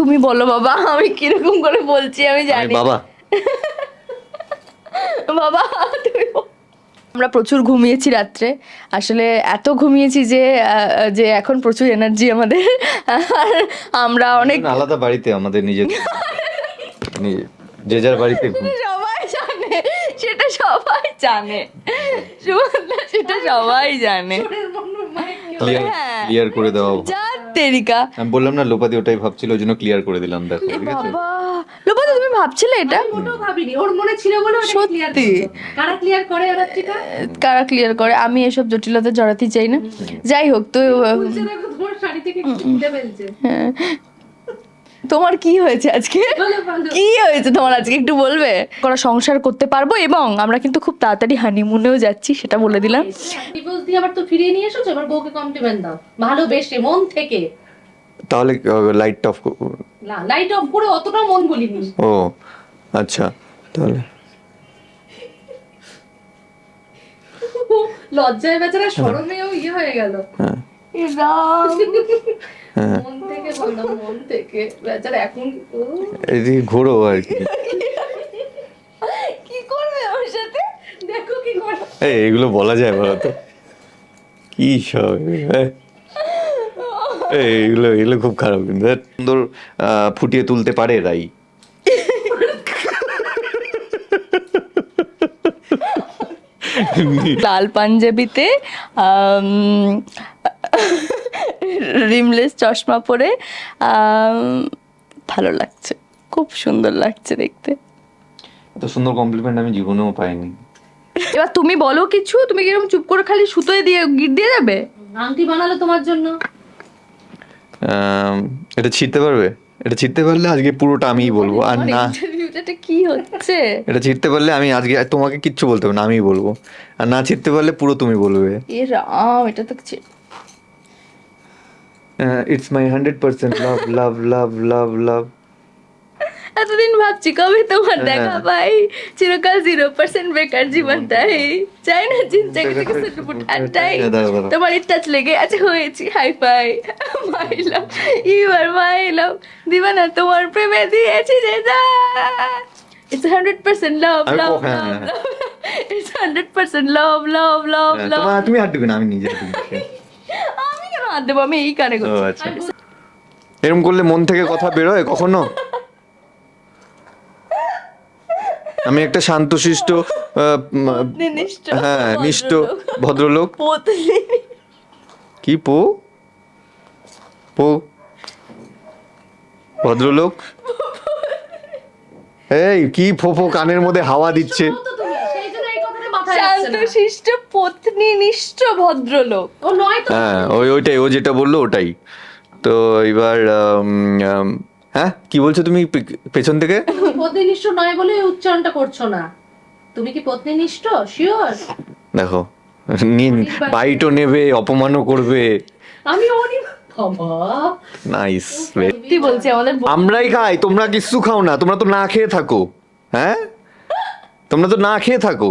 তুমি বলো বাবা আমি কীরকম করে বলছি আমি জানি। বাবা। বাবা তুমি আমরা প্রচুর ঘুমিয়েছি রাত্রে। আসলে এত ঘুমিয়েছি যে যে এখন প্রচুর এনার্জি আমাদের। আর আমরা অনেক আলাদা বাড়িতে আমাদের নিজের নিজে- যে যার বাড়িতে সবাই জানে। সেটা সবাই জানে। সুমনদা সেটা সবাই জানে। ক্লিয়ার হ্যাঁ। করে দেওয়া তেরিকা আমি বললাম না লোপাদি ওটাই ভাবছিল ওই জন্য ক্লিয়ার করে দিলাম দেখো ঠিক আছে? বাবা। লোপাদা তুমি ভাবছিলে এটা? মোটেও ভাবিনি ওর মনে ছিল বলে ওটা ক্লিয়ার সত্যি। কারা ক্লিয়ার করে কারা ক্লিয়ার করে? আমি এসব জটিলতা জড়াতে চাই না। যাই হোক তো খুলছে দেখো তোমার শাড়ি থেকে খুলতে ফেলছে। হ্যাঁ। তোমার কি হয়েছে আজকে? কি হয়েছে তোমার আজকে? একটু বলবে? করা সংসার করতে পারব এবং আমরা কিন্তু খুব তাড়াতাড়ি হানিমুনেও যাচ্ছি সেটা বলে দিলাম। ডিভোর্স দিয়ে আবার তো ফিরিয়ে নিয়ে এসেছ? এবার বউকে কমপ্লিমেন্ট দাও। ভালোবেসে মন থেকে। তাহলে লাইটটা অফ লাইট অফ করে অতটা মন বলিনি। ও আচ্ছা তাহলে। লজ্জায় বেচারা শরমেও ইয়ে হয়ে গেল। হ্যাঁ। হ্যাঁ। মন মন এদিকে ঘোরো আর কি। কি করবে ওর সাথে? দেখো কি করে। এই এগুলো বলা যায় বলো তো। কি সব হ্যাঁ? এই, এগুলো এগুলো খুব খারাপ কিন্তু সুন্দর ফুটিয়ে তুলতে পারে রাই। লাল পাঞ্জাবিতে রিমলেস চশমা পরে ভালো লাগছে। খুব সুন্দর লাগছে দেখতে। এত সুন্দর কমপ্লিমেন্ট আমি জীবনেও পাইনি। এবার তুমি বলো কিছু তুমি কীরকম চুপ করে খালি সুতোয় দিয়ে গিট দিয়ে যাবে? আংটি বানালো তোমার জন্য। এটা ছিঁড়তে পারবে? এটা ছিঁড়তে পারলে আজকে পুরোটা আমিই বলব আর না। কি হচ্ছে? এটা ছিঁড়তে পারলে আমি আজকে তোমাকে কিচ্ছু বলতে হবে না আমিই বলব। আর না ছিঁড়তে পারলে পুরো তুমি বলবে। এ রাম এটা তো ছি- it's my hundred percent love love love love love এতদিন ভাবছি কবে তোমার হ্যাঁ। দেখা পাই চিরকাল জিরো পার্সেন্ট বেকার জীবনটাই চাই না চিন্তা থেকে সুটপুট আটটাই দাঁড়াও, দাঁড়াও। তোমার টাচ লেগে আছে হয়েছি hi fi my love you R my love দিবানা তোমার প্রেমে দিয়েছি যে যা ইটস হান্ড্রেড পার্সেন্ট লাভ আমি লাভ কো- হ্যাঁ, হ্যাঁ। It's hundred percent love love love love তোমার তুমি হাত দিবে না আমি নিজে হাত দিবো। আমি এই কানে করছি। আচ্ছা। এরকম করলে মন থেকে কথা বেরোয় কখনো? আমি একটা শান্তশিষ্ট উম, নিষ্ঠ হ্যাঁ নিষ্ঠ ভদ্রলোক। কি পো? পো? ভদ্রলোক? এই কি ফোফো কানের মধ্যে হাওয়া দিচ্ছে। পত্নী নিষ্ঠ ভদ্রলোক। ও নয় তো। হ্যাঁ ওই ওইটাই ও যেটা বলল ওটাই। তো এবার হ্যাঁ কি বলছো তুমি পেছন থেকে? পত্নীনিষ্ঠ নয় বলে উচ্চারণটা করছ না। তুমি কি পত্নীনিষ্ঠ শিওর দেখো নিন বাইটও নেবে অপমানও করবে। আমি অনি নাইস সত্যি বলছি আমাদের আমরাই খাই তোমরা কিছু খাও না তোমরা তো না খেয়ে থাকো হ্যাঁ? তোমরা তো না খেয়ে থাকো।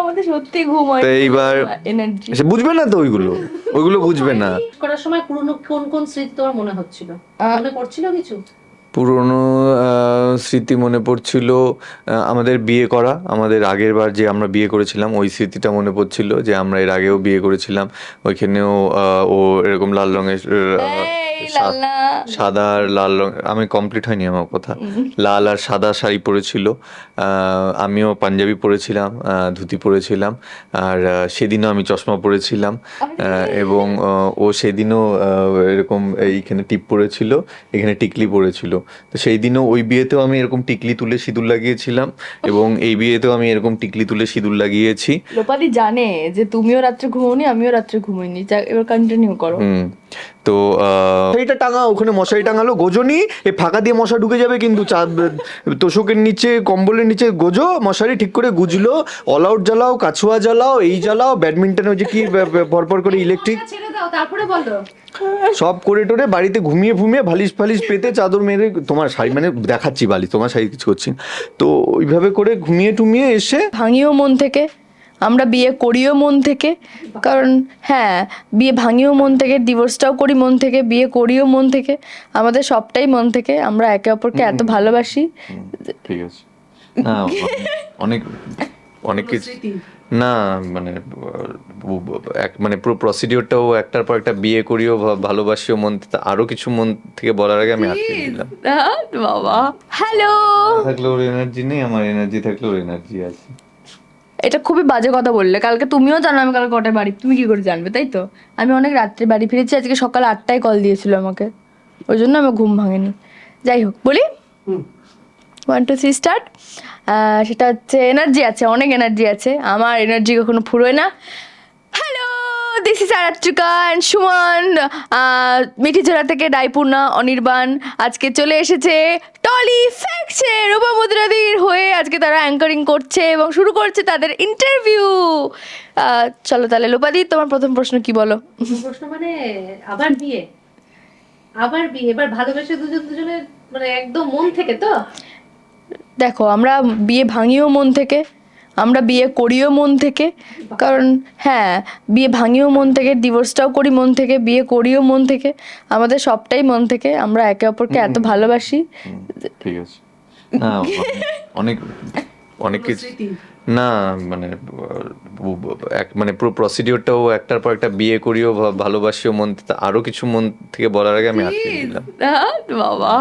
আমাদের সত্যি ঘুম হয় তো এইবার এনার্জি সে বুঝবে না তো ওইগুলো? ওইগুলো বুঝবে না। করার সময় পুরনো কোন কোন স্মৃতি তোমার মনে হচ্ছিল? মনে পড়ছিল কিছু? পুরনো স্মৃতি মনে পড়ছিল আমাদের বিয়ে করা আমাদের আগের বার যে আমরা বিয়ে করেছিলাম ওই স্মৃতিটা মনে পড়ছিল যে আমরা এর আগেও বিয়ে করেছিলাম। ওইখানেও ও এরকম লাল রঙের সাদা আর লাল রং। আমি কমপ্লিট হয়নি আমার কথা। লাল আর সাদা শাড়ি পরেছিল। আমিও পাঞ্জাবি পরেছিলাম ধুতি পরেছিলাম আর সেদিনও আমি চশমা পরেছিলাম এবং ও সেদিনও এরকম এইখানে টিপ পরেছিল এখানে টিকলি পরেছিল। তো সেই দিনও ওই বিয়েতেও আমি এরকম টিকলি তুলে সিঁদুর লাগিয়েছিলাম এবং এই বিয়েতেও আমি এরকম টিকলি তুলে সিঁদুর লাগিয়েছি। জানে যে তুমিও রাত্রে ঘুমোনি আমিও রাত্রে ঘুমোইনি। এবার কন্টিনিউ করো। তো মশারিটা টাঙা ওখানে মশারি টাঙালো গোজনি এ ফাঁকা দিয়ে মশা ঢুকে যাবে কিন্তু তোষকের নিচে কম্বলের নিচে গোজো মশারি ঠিক করে গুজলো অল আউট জ্বালাও কাছুয়া জ্বালাও এই জ্বালাও ব্যাডমিন্টন ওই যে কি পরপর করে ইলেকট্রিক তারপরে বলো। সব করে টোরে বাড়িতে ঘুমিয়ে ঘুমিয়ে ভালিশ ফালিশ পেতে চাদর মেরে তোমার শাড়ি মানে দেখাচ্ছি বালি তোমার শাড়ি কিছু করছি তো ওইভাবে করে ঘুমিয়ে টুমিয়ে এসে ভাঙিও মন থেকে। আমরা বিয়ে করিও মন থেকে কারণ হ্যাঁ বিয়ে ভাঙিও মন থেকে ডিভোর্সটাও করি মন থেকে বিয়ে করিও মন থেকে আমাদের সবটাই মন থেকে আমরা একে অপরকে এত ভালোবাসি। ঠিক আছে। না অনেক অনেক কিছু না মানে এক মানে পুরো প্রসিডিওরটাও একটার পর একটা বিয়ে করিও ভালোবাসিও মন থেকে- আরও কিছু মন থেকে বলার আগে আমি আটকে দিলাম বাবা। হ্যালো থাকলে ওর এনার্জি নেই আমার এনার্জি থাকলে ওর এনার্জি আছে। এটা খুবই বাজে কথা বললে। কালকে তুমিও জানো আমি কালকে কটায় বাড়ি তুমি কি করে জানবে তাই তো? আমি অনেক রাত্রে বাড়ি ফিরেছি আজকে সকাল আটটায় কল দিয়েছিল আমাকে। ওই জন্য আমার ঘুম ভাঙেনি। যাই হোক বলি? ওয়ান টু থ্রি স্টার্ট সেটা হচ্ছে এনার্জি আছে অনেক এনার্জি আছে। আমার এনার্জি কখনো ফুরোয় না। This is Aratrika and Suman Mithijhora থেকে ডাইপূর্ণা অনির্বাণ আজকে চলে এসেছে টলি ফ্যাক্সে রূপা মুদ্রাদির হয়ে আজকে তারা অ্যাঙ্কারিং করছে এবং শুরু করছে তাদের ইন্টারভিউ চলো তাহলে লোপাদি তোমার প্রথম প্রশ্ন কি বলো? প্রশ্ন মানে আবার বিয়ে। আবার বিয়ে এবার ভালোবেসে দুজন দুজনের মানে একদম মন থেকে তো? দেখো আমরা বিয়ে ভাঙিও মন থেকে। আমরা বিয়ে করিও মন থেকে কারণ হ্যাঁ বিয়ে ভাঙিও মন থেকে ডিভোর্সটাও করি মন থেকে বিয়ে করিও মন থেকে আমাদের সবটাই মন থেকে আমরা একে অপরকে এত ভালোবাসি। ঠিক আছে। না অনেক অনেক কিছু না মানে এক মানে পুরো প্রসিডিওরটাও একটার পর একটা বিয়ে করিও ভালোবাসিও মন থেকে- আরও কিছু মন থেকে বলার আগে আমি আটকে দিলাম বাবা।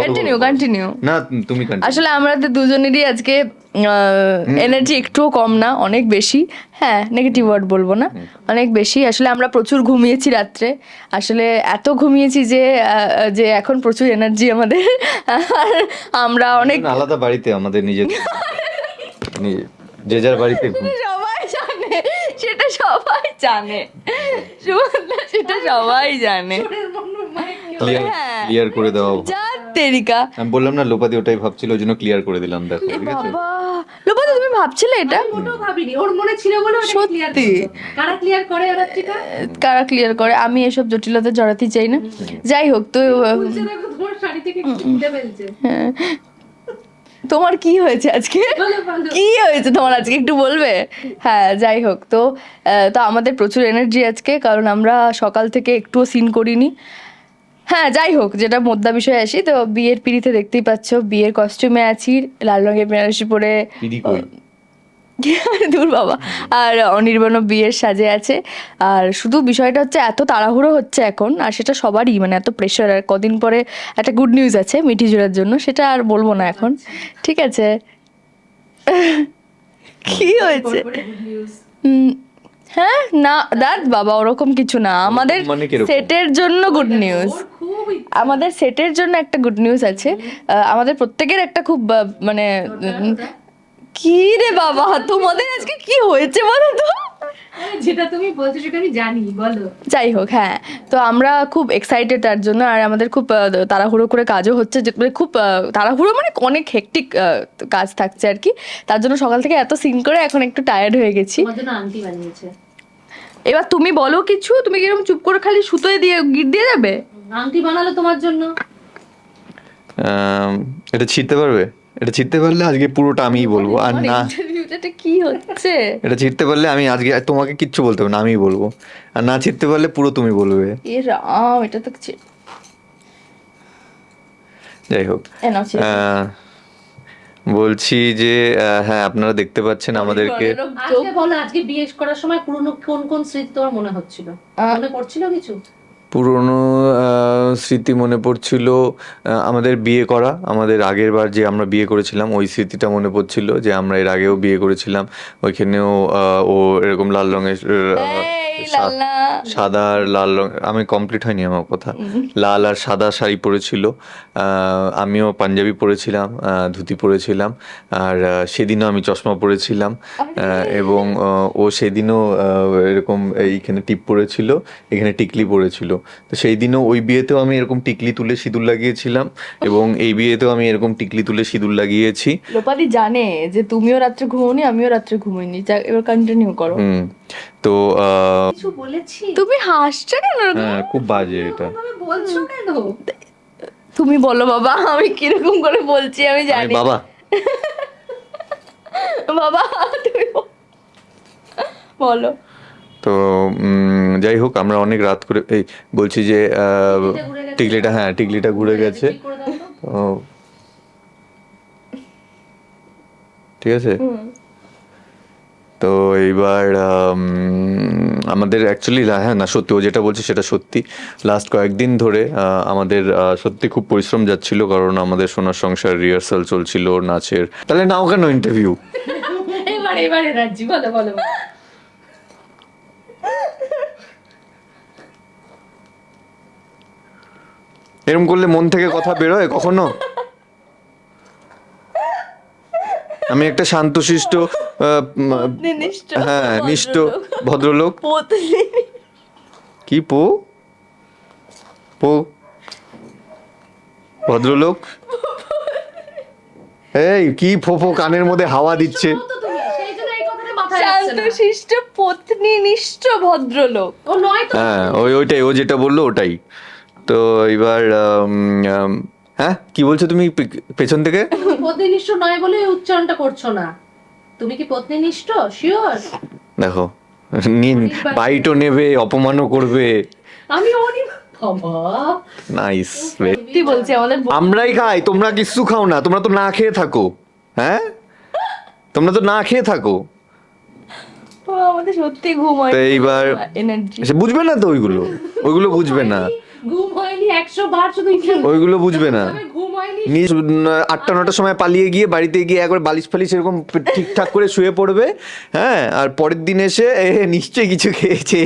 কন্টিনিউ। কন্টিনিউ না তুমি continue। আসলে আমাদের দুজনেরই আজকে এনার্জি একটুও কম না অনেক বেশি। হ্যাঁ নেগেটিভ ওয়ার্ড বলব না অনেক বেশি। আসলে আমরা প্রচুর ঘুমিয়েছি রাত্রে। আসলে এত ঘুমিয়েছি যে যে এখন প্রচুর এনার্জি আমাদের। আর আমরা অনেক আলাদা বাড়িতে আমাদের নিজেদের। যে যার বাড়িতে সবাই জানে সেটা সবাই জানে। সেটা সবাই জানে। ক্লিয়ার হ্যাঁ। করে দেওয়া তেরিকা আমি বললাম না লোপাদি ওটাই ভাবছিল ওই জন্য ক্লিয়ার করে দিলাম দেখো ঠিক আছে? লোপাদা তুমি ভাবছিলে এটা? আমি মোটেও ভাবিনি। ওর মনে ছিল বলে ওটা ক্লিয়ার সত্যি? কারা ক্লিয়ার করে আরাত্রিকা কারা ক্লিয়ার করে আমি এসব জটিলতা জড়াতে চাই না। যাই হোক তো শাড়ি থেকে হ্যাঁ। তোমার কি হয়েছে আজকে? কি হয়েছে তোমার আজকে? একটু বলবে? হ্যাঁ যাই হোক তো তো আমাদের প্রচুর এনার্জি আজকে কারণ আমরা সকাল থেকে একটুও সিন করিনি। হ্যাঁ যাই হোক যেটা মোদ্দা বিষয়ে আসি তো বিয়ের পিড়িতে দেখতেই পাচ্ছ বিয়ের কস্টিউমে আছি লাল রঙের বেনারসি পরে পিডি দূর বাবা আর অনির্বাণও বিয়ের সাজে আছে আর শুধু বিষয়টা হচ্ছে এত তাড়াহুড়ো হচ্ছে এখন আর সেটা সবারই মানে এত প্রেশার আর কদিন পরে একটা গুড নিউজ আছে মিঠি জোড়ার জন্য সেটা আর বলব না এখন ঠিক আছে? কি হয়েছে? হ্যাঁ না দাঁত বাবা ওরকম কিছু না। আমাদের মানে সেটের জন্য গুড নিউজ আমাদের সেটের জন্য একটা গুড নিউজ আছে। আহ, আমাদের প্রত্যেকের একটা খুব মানে কি রে বাবা তোমাদের আজকে কি হয়েছে বলো তো? যেটা তুমি বলছো সেটা আমি জানি বলো। যাই হোক হ্যাঁ। তো আমরা খুব এক্সাইটেড তার জন্য আর আমাদের খুব তাড়াহুড়ো করে কাজও হচ্ছে যে মানে খুব তাড়াহুড়ো মানে অনেক হেকটিক কাজ থাকছে আর কি। তার জন্য সকাল থেকে এত সিন করে এখন একটু টায়ার্ড হয়ে গেছি। আন্টি বানিয়েছে। এবার তুমি বলো কিছু তুমি কীরকম চুপ করে খালি সুতোয় দিয়ে গিট দিয়ে যাবে? আংটি বানালো তোমার জন্য। এটা ছিঁড়তে পারবে? এটা ছিঁড়তে পারলে আজকে পুরোটা আমিই বলব আর না। কি হচ্ছে? এটা পারলে আমি আজকে তোমাকে কিচ্ছু বলতে হবে না আমিই বলব। আর না পারলে পুরো তুমি বলবে। এ রাম এটা তো কিছু যাই হোক। বলছি যে আহ, হ্যাঁ আপনারা দেখতে পাচ্ছেন আমাদেরকে। আজকে বলো আজকে বিয়ে করার সময় পুরনো কোন কোন স্মৃতি তোমার মনে হচ্ছিল? মনে পড়ছিল কিছু? পুরনো স্মৃতি মনে পড়ছিল আমাদের বিয়ে করা আমাদের আগের বার যে আমরা বিয়ে করেছিলাম ওই স্মৃতিটা মনে পড়ছিল যে আমরা এর আগেও বিয়ে করেছিলাম। ওইখানেও ও এরকম লাল রঙের সাদা আর লাল রং আমি কমপ্লিট হয়নি আমার কথা। লাল আর সাদা শাড়ি পরেছিল আমিও পাঞ্জাবি পরেছিলাম ধুতি পরেছিলাম আর সেদিনও আমি চশমা পরেছিলাম এবং ও সেদিনও এরকম এইখানে টিপ পরেছিল এখানে টিকলি পরেছিল। তো সেই দিনও ওই বিয়েতেও আমি এরকম টিকলি তুলে সিঁদুর লাগিয়েছিলাম এবং এই বিয়েতেও আমি এরকম টিকলি তুলে সিঁদুর লাগিয়েছি। লোপাদি জানে যে তুমিও রাত্রে ঘুমোনি আমিও রাত্রে ঘুমোইনি। যা এবার কন্টিনিউ করো। হুম তো কিছু বলেছি? তুমি হাসছো কেন? হ্যাঁ খুব বাজে এটা। তুমি বলছো কেন? তুমি বলো বাবা আমি কীরকম করে বলছি আমি আমি জানি। বাবা। বাবা তুমি বলো। তো যাই হোক আমরা অনেক রাত করে এই বলছি যে টিকলিটা হ্যাঁ টিকলিটা ঘুরে গেছে। ঠিক তো। তো ঠিক আছে? তো এইবার আমাদের অ্যাকচুয়ালি হ্যাঁ না সত্যি ও যেটা বলছে সেটা সত্যি। লাস্ট কয়েকদিন ধরে আমাদের সত্যি খুব পরিশ্রম যাচ্ছিল কারণ আমাদের সোনার সংসার রিহার্সাল চলছিল নাচের। তাহলে নাও কেন ইন্টারভিউ এবার এবার এনার্জি বলো বলো। বলো। এরকম করলে মন থেকে কথা বেরোয় কখনো? আমি একটা শান্তশিষ্ট হ্যাঁ নিষ্ঠ ভদ্রলোক। কি পো? পো? ভদ্রলোক? এই কি ফোফো কানের মধ্যে হাওয়া দিচ্ছে। পত্নী নিষ্ঠ ভদ্রলোক। ও নয় তো। হ্যাঁ ওই ওইটাই ও যেটা বলল ওটাই। তো এবার হ্যাঁ? কি বলছো তুমি পেছন থেকে? পত্নীনিষ্ঠ নয় বলে উচ্চারণটা করছ না। তুমি কি পত্নীনিষ্ঠ? শিওর দেখো নিন বাইটও নেবে অপমানও করবে। আমি নাইস সত্যি বলছি আমাদের আমরাই খাই তোমরা কিচ্ছু খাও না তোমরা তো না খেয়ে থাকো হ্যাঁ? তোমরা তো না খেয়ে থাকো। আমাদের সত্যি ঘুম হয় এইবার বুঝবে না তো ওইগুলো ওইগুলো বুঝবে না। ঘুম হয়নি একশো বার শুধু ওইগুলো বুঝবে না। ঘুম হয়নি। আটটা নটার সময় পালিয়ে গিয়ে বাড়িতে গিয়ে একবার বালিশ ফালিশ এরকম ঠিকঠাক করে শুয়ে পড়বে হ্যাঁ আর পরের দিন এসে নিশ্চয়ই কিছু খেয়েছে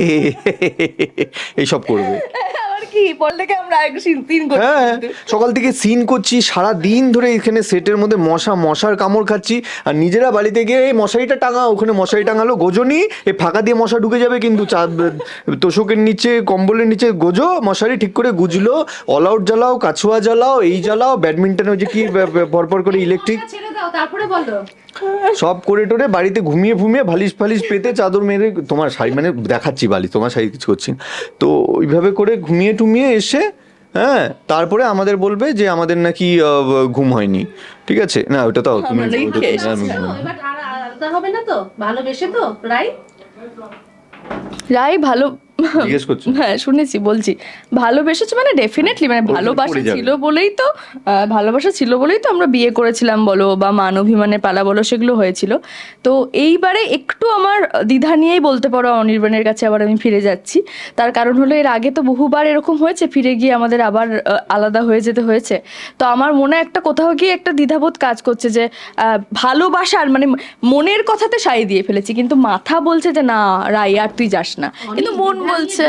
এইসব করবে। কি? পর আমরা এক সিন- করি হ্যাঁ সকাল থেকে সিন করছি সারা দিন ধরে এখানে সেটের মধ্যে মশা মশার কামড় খাচ্ছি আর নিজেরা বাড়িতে গিয়ে এই মশারিটা টাঙা ওখানে মশারি টাঙালো গোজনি এই ফাঁকা দিয়ে মশা ঢুকে যাবে কিন্তু চা তোষকের নিচে কম্বলের নিচে গোজো মশারি ঠিক করে গুজলো অল আউট জ্বালাও কাছুয়া জ্বালাও এই জ্বালাও ব্যাডমিন্টন ওই যে কি ভরপর করে ইলেকট্রিক তারপরে বলো। সব করে টোরে বাড়িতে ঘুমিয়ে ঘুমিয়ে ভালিশ ফালিশ পেতে চাদর মেরে তোমার শাড়ি মানে দেখাচ্ছি বালি তোমার শাড়ি কিছু করছি না। তো ওইভাবে করে ঘুমিয়ে টুমিয়ে এসে হ্যাঁ তারপরে আমাদের বলবে যে আমাদের নাকি ঘুম হয়নি ঠিক আছে? না ওটা তো তুমি হবে না তো? ভালোবেসে তো? রাইট রাই ভালো জিজ্ঞেস করছ? হ্যাঁ শুনেছি বলছি। ভালোবেসেছে মানে ডেফিনেটলি মানে ভালোবাসা ছিল বলেই তো আহ, ভালোবাসা ছিল বলেই তো আমরা বিয়ে করেছিলাম বলো বা মান অভিমানের পালা বলো সেগুলো হয়েছিল। তো এইবারে একটু আমার দ্বিধা নিয়েই বলতে পারো অনির্বাণের কাছে আবার আমি ফিরে যাচ্ছি। তার কারণ হলো এর আগে তো বহুবার এরকম হয়েছে ফিরে গিয়ে আমাদের আবার আলাদা হয়ে যেতে হয়েছে। তো আমার মনে একটা কোথাও গিয়ে একটা দ্বিধাবোধ কাজ করছে যে আহ, ভালোবাসার মানে মনের কথাতে সাই দিয়ে ফেলেছি কিন্তু মাথা বলছে যে না রাই আর তুই যাস না। কিন্তু মন বলছে।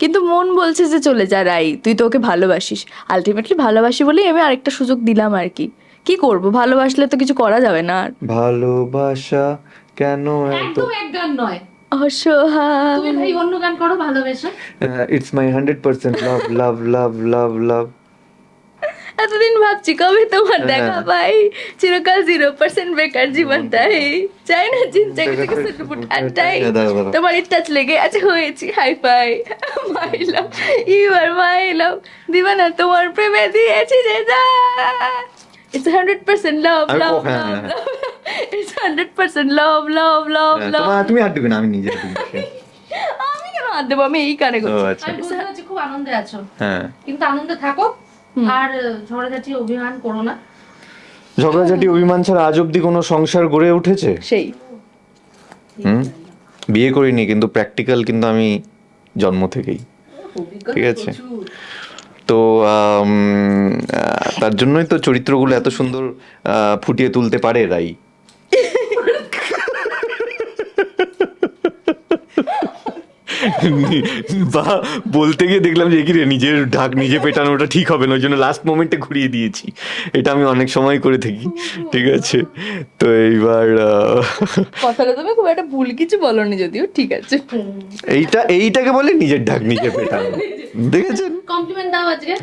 কিন্তু মন বলছে যে চলে যা রাই তুই তো ওকে ভালোবাসিস। আলটিমেটলি ভালোবাসি বলেই আমি আরেকটা সুযোগ দিলাম আর কি। কি করব? ভালোবাসলে তো কিছু করা যাবে না আর। ভালোবাসা কেন এত একদম এক গান নয়। অসহায়। তুমি ভাই অন্য গান করো ভালোবাসা। It's my hundred percent love love love love love এতদিন ভাবছি কবে তোমার হ্যাঁ। দেখা পাই? চিরকাল জিরো পার্সেন্ট বেকার জীবনটাই চাই না চিন্তা আটটাই হ্যাঁ, দাঁড়াও, দাঁড়াও। তোমার টাচ লেগে আছে হয়েছি hi fi my love you R my love দিবানা তোমার প্রেমে দিয়েছি যে যা। ইটস হান্ড্রেড পার্সেন্ট লাভ হ্যাঁ, হ্যাঁ। It's hundred percent love love love love তুমি হাত দেবে না আমি নিজে আমি কেন হাত দেবো? আমি এই কানে করছি। আচ্ছা। খুব আনন্দে আছো। হ্যাঁ। কিন্তু আনন্দে থাকো। আর ঝগড়াঝাটি অভিমান করো না। ঝগড়াঝাটি অভিমান ছাড়া আজ অব্দি কোনো সংসার গড়ে উঠেছে? সেই। হুম? বিয়ে করিনি কিন্তু প্র্যাকটিক্যাল কিন্তু আমি জন্ম থেকেই। ঠিক আছে। তো তার জন্যই তো চরিত্রগুলো এত সুন্দর ফুটিয়ে তুলতে পারে রাই। বা বলতে গিয়ে দেখলাম যে কি রে নিজের ঢাক নিজে পেটানোটা ঠিক হবে না। ওই জন্য লাস্ট মোমেন্টে ঘুরিয়ে দিয়েছি। এটা আমি অনেক সময় করে থাকি ঠিক আছে? তো এইবার কথাটা তুমি খুব একটা ভুল কিছু বলনি যদিও ঠিক আছে। এইটা এইটাকে বলে নিজের ঢাক নিজে পেটানো। দেখেছেন? কমপ্লিমেন্ট দাও আজকে।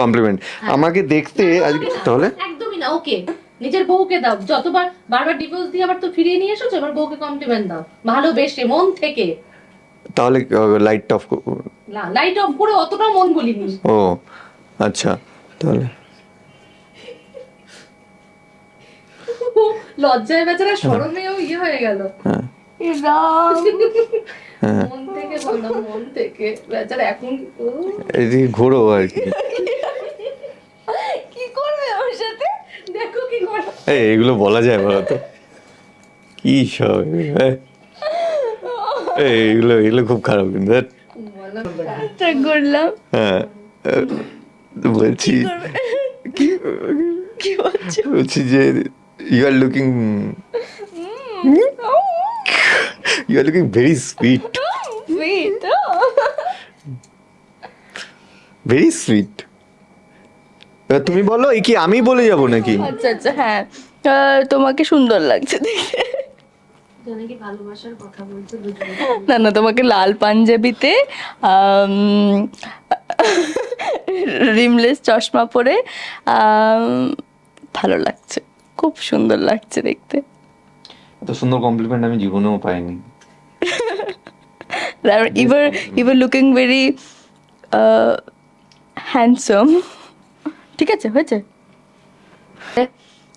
কমপ্লিমেন্ট আমাকে দেখতে আজকে তাহলে? একদমই না ওকে। নিজের বউকে দাও। যতবার বারবার ডিভোর্স দিয়ে আবার তো ফিরিয়ে নিয়ে এসেছ এবার বউকে কমপ্লিমেন্ট দাও। ভালোবেসে মন থেকে। তাহলে লাইট অফ লাইট অফ করে অতটা মন বলিনি। ও আচ্ছা তাহলে। লজ্জায় বেচারা সরমেও ইয়ে হয়ে গেল। হ্যাঁ। মন থেকে বললাম মন থেকে। বেচারা এখন এদিকে ঘোরো আর কি। কি করবে সাথে? দেখো কি করে। এই এগুলো বলা যায় বলো তো। কি সব এ? এই, এগুলো খুব খারাপ কিন্তু। ধ্যাৎ। করলাম। হ্যাঁ বলছি কি কি বলছো বলছি যে you are looking you are looking very sweet Sweet, very sweet তুমি বলো এই কি আমি বলে যাব নাকি? আচ্ছা আচ্ছা হ্যাঁ। তোমাকে সুন্দর লাগছে দেখতে। না না তোমাকে লাল পাঞ্জাবিতে রিমলেস চশমা পরে ভালো লাগছে খুব সুন্দর লাগছে দেখতে। এত সুন্দর কমপ্লিমেন্ট আমি জীবনেও পাইনি। Ever ever looking very handsome ঠিক আছে হয়েছে?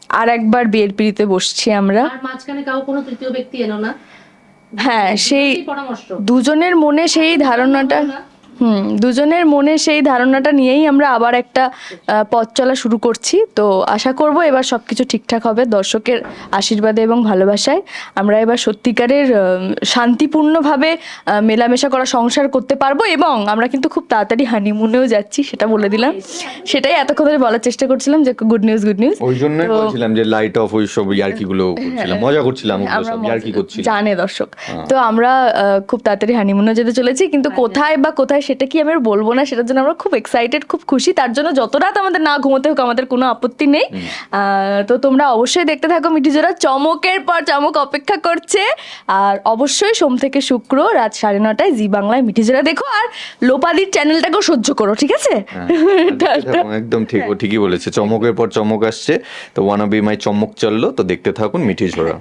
আর একবার বিয়ের পিড়িতে বসছি আমরা। আর মাঝখানে কাউ কোনো তৃতীয় ব্যক্তি এলো না। হ্যাঁ সেই পরামর্শ। দুজনের মনে সেই ধারণাটা হুম দুজনের মনে সেই ধারণাটা নিয়েই আমরা আবার একটা পথ চলা শুরু করছি। তো আশা করব এবার সব কিছু ঠিকঠাক হবে দর্শকের আশীর্বাদে এবং ভালোবাসায়। আমরা এবার সত্যিকারের শান্তিপূর্ণভাবে মেলামেশা করা সংসার করতে পারব এবং আমরা কিন্তু খুব তাড়াতাড়ি হানিমুনেও যাচ্ছি সেটা বলে দিলাম। সেটাই এতক্ষণ ধরে বলার চেষ্টা করছিলাম যে গুড নিউজ গুড নিউজ ওই জন্যই বলছিলাম যে লাইট অফ ওই সব ইয়ার্কি গুলো করছিলাম মজা করছিলাম ইয়ার্কি করছিলাম। জানে দর্শক। তো আমরা খুব তাড়াতাড়ি হানিমুনে যেতে চলেছি কিন্তু কোথায় বা কোথায় সেটা কি আমি আর বলব না? সেটার জন্য আমরা খুব এক্সাইটেড খুব খুশি। তার জন্য যত রাত আমাদের না ঘুমোতে হোক আমাদের কোনো আপত্তি নেই। তো তোমরা অবশ্যই দেখতে থাকো মিঠিজোড়া চমকের পর চমক অপেক্ষা করছে। আর অবশ্যই সোম থেকে শুক্র রাত সাড়ে নটায় জি বাংলায় মিঠিজোড়া দেখো। আর লোপাদির চ্যানেলটাকেও সহ্য করো ঠিক আছে? হ্যাঁ, একদম ঠিক ও ঠিকই বলেছে। চমকের পর চমক আসছে। তো ওয়ান বি মাই চমক চলল তো দেখতে থাকুন মিঠি ঝোড়া